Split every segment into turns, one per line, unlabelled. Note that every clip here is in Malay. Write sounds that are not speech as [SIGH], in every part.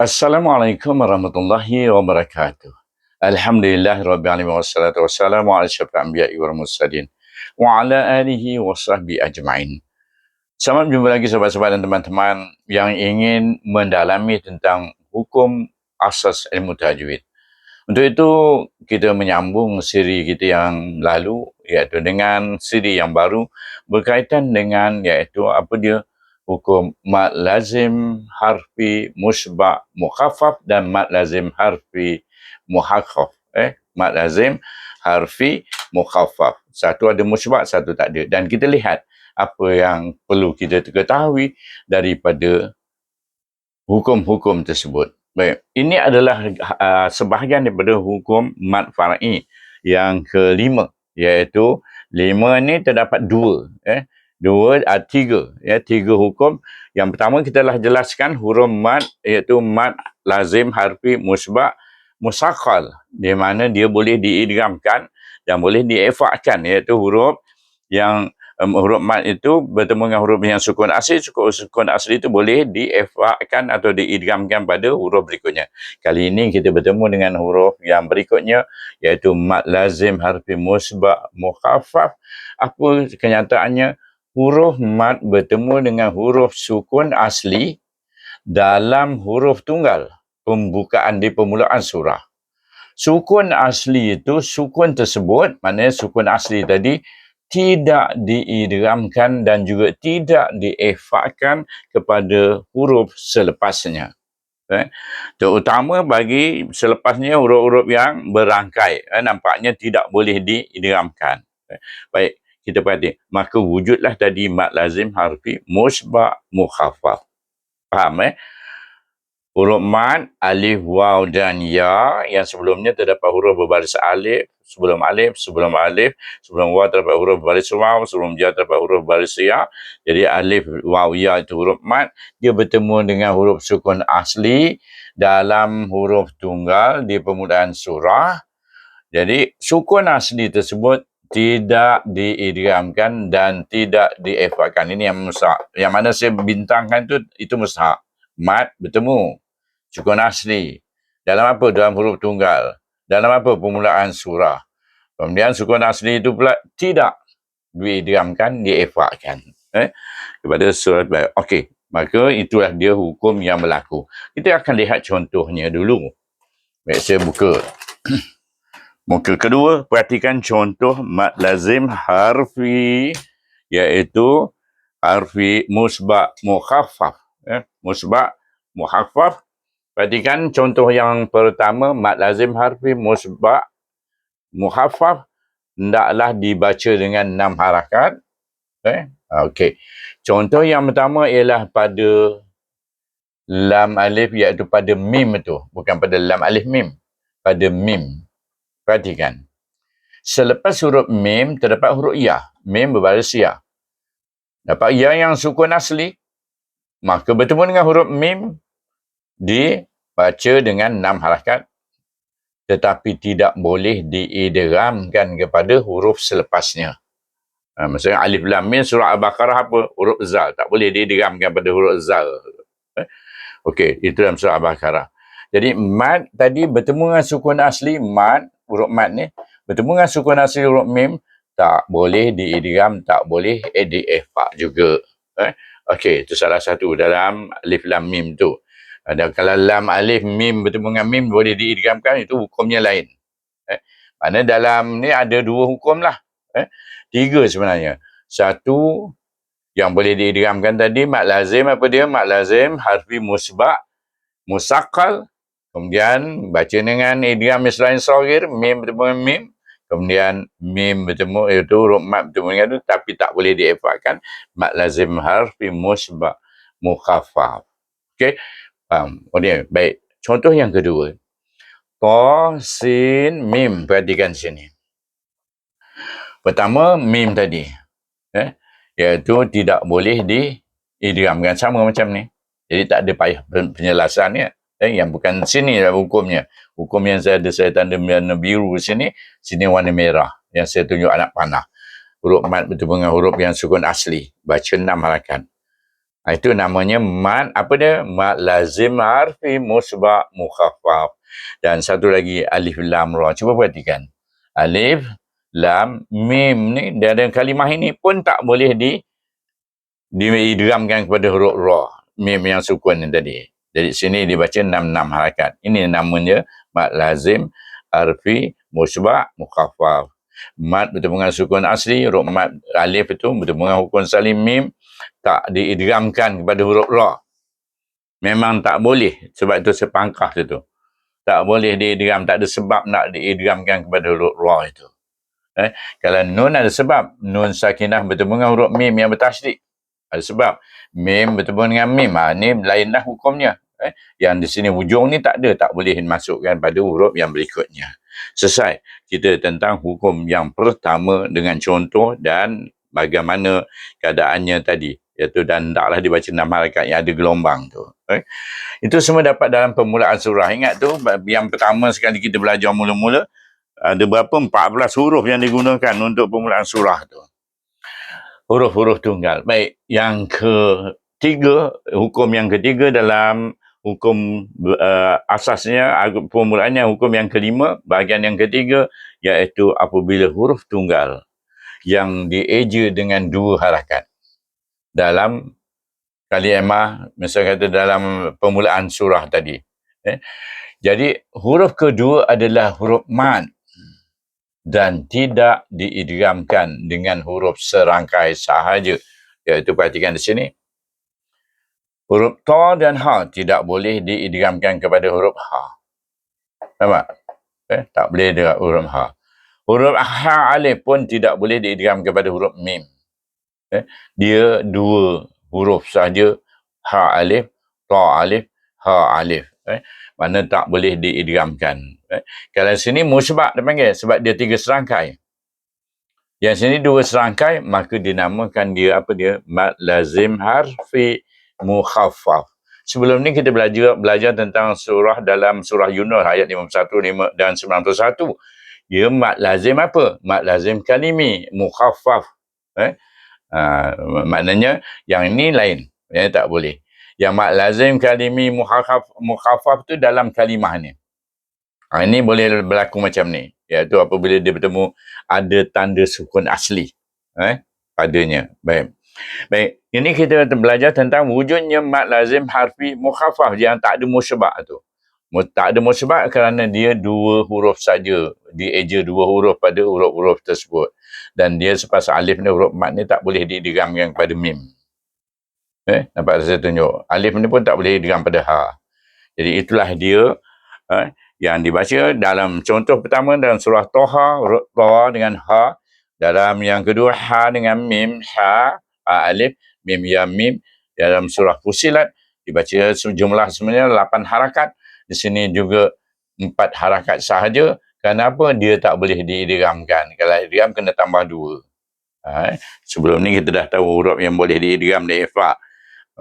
Assalamualaikum warahmatullahi wabarakatuh. Alhamdulillah rabbil alamin wassalatu wassalamu ala asyrafil anbiya'i wal mursalin wa ala alihi wa sahbihi ajma'in. Selamat berjumpa lagi sahabat-sahabat dan teman-teman yang ingin mendalami tentang hukum asas ilmu tajwid. Untuk itu kita menyambung siri kita yang lalu iaitu dengan siri yang baru berkaitan dengan iaitu apa dia hukum mad lazim harfi musbah mukhaffaf dan mad lazim harfi muhakkaf eh mad lazim harfi mukhaffaf. Satu ada musbah satu tak ada. Dan kita lihat apa yang perlu kita ketahui daripada hukum-hukum tersebut. Baik ini adalah uh, sebahagian daripada hukum mad far'i yang kelima iaitu lima ni terdapat dua eh dua uh, tiga ya tiga hukum. Yang pertama kita telah jelaskan huruf mad iaitu mad lazim harfi musbah musaqqal di mana dia boleh diidghamkan dan boleh diefakkan iaitu huruf yang um, huruf mad itu bertemu dengan huruf yang sukun asli. Sukun, sukun asli itu boleh diefakkan atau diidghamkan pada huruf berikutnya. Kali ini kita bertemu dengan huruf yang berikutnya iaitu mad lazim harfi musbah mukhaffaf. Apa kenyataannya huruf mad bertemu dengan huruf sukun asli dalam huruf tunggal pembukaan di permulaan surah. Sukun asli itu, sukun tersebut, maknanya sukun asli tadi, tidak diidramkan dan juga tidak diefakkan kepada huruf selepasnya. Eh? Terutama bagi selepasnya huruf-huruf yang berangkai. Eh? Nampaknya tidak boleh diidramkan. Eh? Baik, kita perhati maka wujudlah tadi mat lazim harfi musbah mukhaffaf. Faham eh? Huruf mat alif waw dan ya yang sebelumnya terdapat huruf berbaris alif sebelum alif sebelum alif sebelum waw terdapat huruf berbaris waw sebelum ya terdapat huruf berbaris ya. Jadi alif waw ya itu huruf mat. Dia bertemu dengan huruf sukun asli dalam huruf tunggal di permulaan surah. Jadi sukun asli tersebut tidak diidramkan dan tidak diefakkan. Ini yang musak. Yang mana saya bintangkan tu itu musak. Mat bertemu. Sukun asli. Dalam apa? Dalam huruf tunggal. Dalam apa? Permulaan surah. Kemudian sukun asli itu pula tidak diidramkan, diefakkan. Eh? Kepada surat baik. Okey. Maka itulah dia hukum yang berlaku. Kita akan lihat contohnya dulu. Baik, saya buka. [CLEARS THROAT] Muka kedua, perhatikan contoh mad lazim harfi iaitu harfi musbah mukhaffaf. Eh, musbah mukhaffaf. Perhatikan contoh yang pertama, mad lazim harfi musbah mukhaffaf hendaklah dibaca dengan enam harakat. Eh, Okey. Contoh yang pertama ialah pada lam alif iaitu pada mim itu. Bukan pada lam alif mim. Pada mim. Perhatikan. Selepas huruf mim, terdapat huruf ya. Mim berbaris ya. Dapat ya yang sukun asli. Maka bertemu dengan huruf mim, dibaca dengan enam harakat. Tetapi tidak boleh diidramkan kepada huruf selepasnya. Ha, maksudnya alif lam mim surah Al-Baqarah apa? Huruf zal. Tak boleh diidramkan pada huruf zal. Eh? Okey, itu dalam surah Al-Baqarah. Jadi mad tadi bertemu dengan sukun asli mad huruf mat ni bertemu dengan sukun asli huruf mim tak boleh diidgham tak boleh diifa juga. Eh? Okey itu salah satu dalam alif lam mim tu. Ada kalau lam alif mim bertemu dengan mim boleh diidghamkan itu hukumnya lain. Eh? Mana dalam ni ada dua hukum lah. Eh? Tiga sebenarnya. Satu yang boleh diidghamkan tadi mat lazim apa dia? Mat lazim harfi musbah musaqqal Kemudian baca dengan idgham mislain saghir, mim bertemu mim. Kemudian mim bertemu itu huruf mat bertemu dengan itu tapi tak boleh diefakkan mat lazim harfi musbah mukhaffaf. Okey. Oh dia. Baik. Contoh yang kedua. Ta sin mim perhatikan sini. Pertama mim tadi. Eh? Iaitu tidak boleh di idghamkan sama macam ni. Jadi tak ada payah penjelasannya eh, yang bukan sini lah hukumnya. Hukum yang saya ada saya tanda warna biru sini, sini warna merah. Yang saya tunjuk anak panah. Huruf mat bertemu dengan huruf yang sukun asli. Baca enam harakan. Ha, itu namanya mat apa dia? Mat lazim harfi musba' mukhaffaf. Dan satu lagi alif lam ra. Cuba perhatikan. Alif lam mim ni dalam kalimah ini pun tak boleh di diidramkan kepada huruf ra. Mim yang sukun ni tadi. Jadi sini dibaca enam-enam harakat. Ini namanya mat lazim harfi musba' mukhaffaf. Mat bertemu dengan sukun asli, huruf mat alif itu bertemu dengan hukun salim mim tak diidramkan kepada huruf ra. Memang tak boleh sebab itu sepangkah itu. Tak boleh diidram, tak ada sebab nak diidramkan kepada huruf ra itu. Eh, kalau nun ada sebab, nun sakinah bertemu dengan huruf mim yang bertasydid. Ada sebab. Mim bertemu dengan mim. Ha, ni lainlah hukumnya. Eh, yang di sini hujung ni tak ada, tak boleh masukkan pada huruf yang berikutnya. Selesai. Kita tentang hukum yang pertama dengan contoh dan bagaimana keadaannya tadi iaitu dan taklah dibaca enam harakat yang ada gelombang tu okay? itu semua dapat dalam permulaan surah ingat tu yang pertama sekali kita belajar mula-mula ada berapa 14 huruf yang digunakan untuk permulaan surah tu huruf-huruf tunggal. Baik yang ketiga hukum yang ketiga dalam hukum uh, asasnya permulaannya hukum yang kelima bahagian yang ketiga iaitu apabila huruf tunggal yang dieja dengan dua harakat. Dalam kalimah misalnya kata dalam permulaan surah tadi. Eh? jadi huruf kedua adalah huruf mad dan tidak diidgamkan dengan huruf serangkai sahaja iaitu perhatikan di sini huruf ta dan ha tidak boleh diidgamkan kepada huruf ha nampak eh? tak boleh dengan huruf ha Huruf ha alif pun tidak boleh diidgham kepada huruf mim. Eh, dia dua huruf saja ha alif, ta alif, ha alif. Eh, mana tak boleh diidghamkan. Eh, kalau sini musbak dia panggil sebab dia tiga serangkai. Yang sini dua serangkai maka dinamakan dia apa dia? Mad lazim harfi mukhaffaf. Sebelum ni kita belajar belajar tentang surah dalam surah Yunus ayat 51 dan 91 dia mat lazim apa? Mat lazim kalimi, mukhaffaf. Eh? Ha, maknanya yang ini lain. Yang tak boleh. Yang mat lazim kalimi mukhaffaf, mukhaffaf tu dalam kalimah ni. Ha, ini boleh berlaku macam ni. Iaitu apabila dia bertemu ada tanda sukun asli. Eh? Padanya. Baik. Baik. Ini kita belajar tentang wujudnya mat lazim harfi mukhaffaf yang tak ada musyabak tu tak ada musybab kerana dia dua huruf saja dieja dua huruf pada huruf-huruf tersebut dan dia sepas alif ni huruf mat ni tak boleh didigamkan pada mim eh nampak saya tunjuk. Alif ni pun tak boleh didiram pada ha. Jadi itulah dia eh, yang dibaca dalam contoh pertama dalam surah Toha ta dengan ha. Dalam yang kedua ha dengan mim ha, ha alif mim ya mim. Dalam surah Fusilat dibaca sejumlah sebenarnya 8 harakat. Di sini juga empat harakat sahaja. Kenapa dia tak boleh diidramkan kalau idram kena tambah dua. Ha, sebelum ni kita dah tahu huruf yang boleh diidram dan ikhfa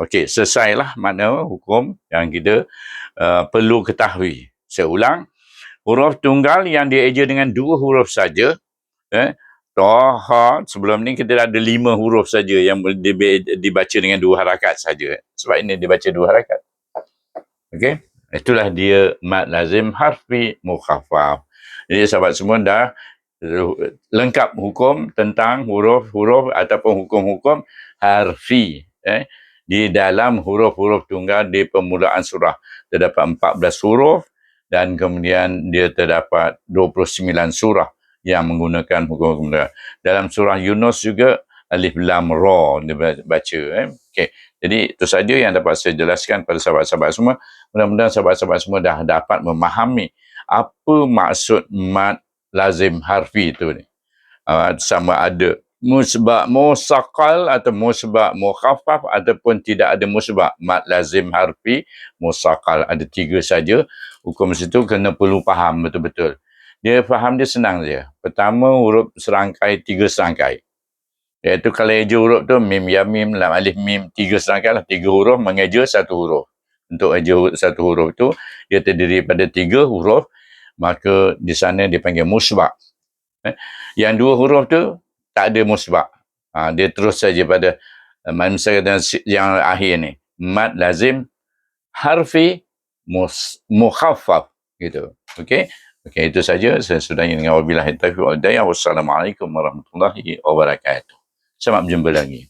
okey selesailah makna hukum yang kita uh, perlu ketahui saya ulang huruf tunggal yang dieja dengan dua huruf saja eh Toha, sebelum ni kita ada lima huruf saja yang dibaca dengan dua harakat saja. Sebab ini dibaca dua harakat. Okey. Itulah dia mat lazim harfi mukhaffaf. Jadi sahabat semua dah lengkap hukum tentang huruf-huruf ataupun hukum-hukum harfi eh, di dalam huruf-huruf tunggal di permulaan surah. Terdapat 14 huruf dan kemudian dia terdapat 29 surah yang menggunakan hukum-hukum tunggal. Dalam surah Yunus juga alif lam ra dibaca. Eh. Okay. Jadi itu saja yang dapat saya jelaskan pada sahabat-sahabat semua. Mudah-mudahan sahabat-sahabat semua dah dapat memahami apa maksud mat lazim harfi itu ni. Uh, sama ada musbak musakal atau musbak mukhaffaf ataupun tidak ada musbak mat lazim harfi musakal ada tiga saja. Hukum situ kena perlu faham betul-betul. Dia faham dia senang saja pertama huruf serangkai tiga serangkai. Iaitu kalau eja huruf tu mim ya mim lam alif mim tiga serangkai lah. Tiga huruf mengeja satu huruf. Untuk eja satu huruf tu dia terdiri pada tiga huruf. Maka di sana dipanggil musbak. Eh? Yang dua huruf tu tak ada musbak. Ha, dia terus saja pada uh, mad mustatir yang akhir ni. Mad lazim harfi mus, mukhaffaf gitu. Okey? Okey itu saja. Saya sudah dengan wabillahi taufiq wal hidayah. Wassalamualaikum warahmatullahi wabarakatuh. Sampai jumpa lagi